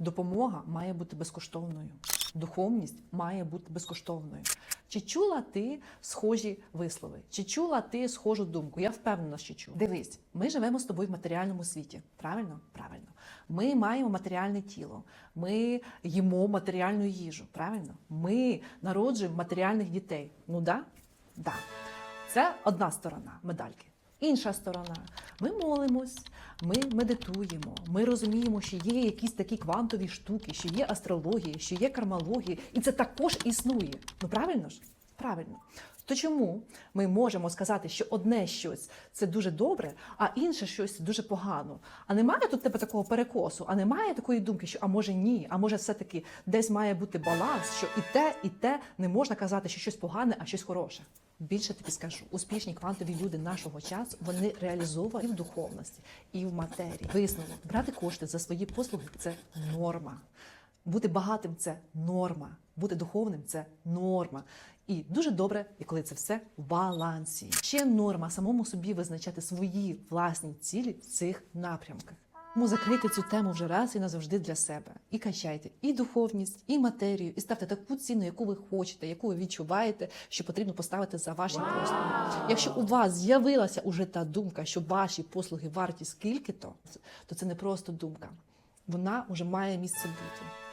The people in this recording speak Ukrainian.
Допомога має бути безкоштовною. Духовність має бути безкоштовною. Чи чула ти схожі вислови? Чи чула ти схожу думку? Я впевнена, що чула. Дивись, ми живемо з тобою в матеріальному світі. Правильно? Правильно. Ми маємо матеріальне тіло, ми їмо матеріальну їжу. Правильно? Ми народжуємо матеріальних дітей. Ну да? Да. Це одна сторона медальки. Інша сторона. Ми молимось, ми медитуємо, ми розуміємо, що є якісь такі квантові штуки, що є астрологія, що є кармалогія, і це також існує. Ну правильно ж? Правильно. То чому ми можемо сказати, що одне щось це дуже добре, а інше щось дуже погано? А немає тут тебе такого перекосу, а немає такої думки, що а може ні, а може все-таки десь має бути баланс, що і те, і те не можна казати, що щось погане, а щось хороше. Більше тобі скажу, успішні квантові люди нашого часу вони реалізовані в духовності, і в матерії. Висновок брати кошти за свої послуги це норма. Бути багатим це норма, бути духовним це норма. І дуже добре, і коли це все в балансі. Ще норма самому собі визначати свої власні цілі в цих напрямках. Тому закрийте цю тему вже раз і назавжди для себе. І качайте і духовність, і матерію, і ставте таку ціну, яку ви хочете, яку ви відчуваєте, що потрібно поставити за ваші послуги. Якщо у вас з'явилася уже та думка, що ваші послуги варті скільки-то, то це не просто думка. Вона вже має місце бути.